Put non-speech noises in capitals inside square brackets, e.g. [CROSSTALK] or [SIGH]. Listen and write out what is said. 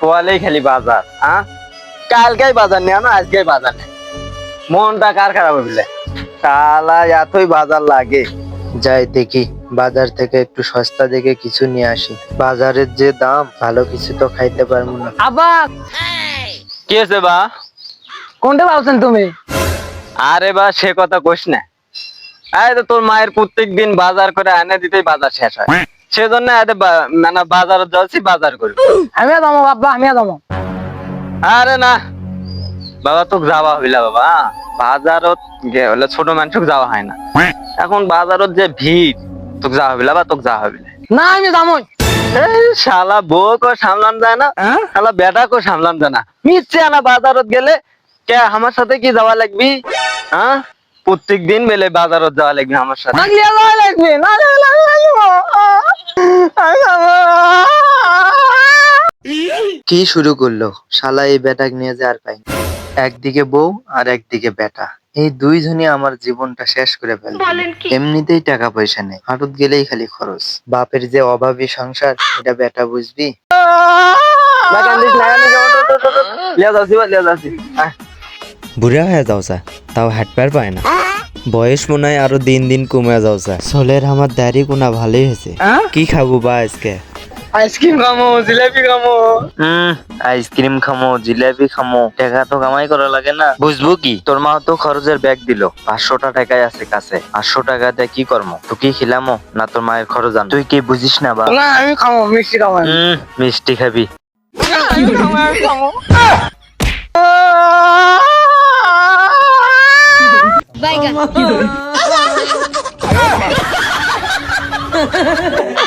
পোয়ালেই খালি বাজার হ্যাঁ? কালকেই বাজার নেওয়া না আজকেই বাজার নেই। মনটা কার খারাপ হইলে শালা এতই বাজার লাগে। যাই দেখি বাজার থেকে একটু সস্তা দেখে কিছু নিয়ে আসি। বাজারের যে দাম ভালো কিছু তো খাইতে পারব না। আব্বা! কি আছে বা? কোনটা ভাবছেন তুমি? আরে বা সে কথা কইস না। এই তো তোর মায়ের প্রত্যেক দিন বাজার করে এনে দিতেই বাজার শেষ হয়। সেজন্য আরে মানে বাজারে যাচ্ছি বাজার করি। আমিও যাব আব্বা আমিও যাব। আরে না বাবা তোকে যাওয়া হইলা বাবা বাজারত গে- হলে ছোট মানুষক যাওয়া হয় না। এখন বাজারত যে ভিড় তোকে যাওয়া হইলা বা তোকে যাওয়া হইলে না। আমি যাব শালা বউ কো সামলান যায় না শালা বেটা কো সামলান যায় না। মিথ্যে আনা বাজারত গেলে কে আমার সাথে কি যাওয়া লাগবি? হ্যাঁ? প্রত্যেক দিন মেলে বাজারত যাওয়া লাগবে আমার সাথে। যাওয়া লাগবে। না লাগলে আমি যাব। আমি যাব। কি শুরু করল? শালা এই বেটাক নিয়ে যে আর পাই না। একদিকে বউ আর একদিকে বেটা। এই দুইজনই আমার জীবনটা শেষ করে ফেলবে এমনিতেই টাকা পয়সা নেই। হাঁটুত গেলেই খালি খরচ। বাপের যে অভাবী সংসার এটা বেটা বুঝবি। বুড়া হয়ে যাওছা তাও হাঁটবার পায় না। বয়স মনে হয় আরও দিন দিন কমে যাওছা সোলের আমার দাড়ি কোনা ভালোই হয়েছে। কি খাব বা আজকে? আইসক্রিম খামো জিলাপি খামো। হুম আইসক্রিম খামো জিলাপি খামো। টাকা তো কামাই করা লাগে না। বুঝব কি? তোর মা তো খরচের ব্যাগ দিল। পাঁচশোটা টাকাই আছে কাছে। পাঁচশো টাকা দিয়ে কি করব তুই কি খিলামো? না তোর মায়ের খরচ আন তুই কি বুঝিস না বা? না আমি খাব মিষ্টি খাব হুম মিষ্টি খাবি। আমি খাব, [LAUGHS]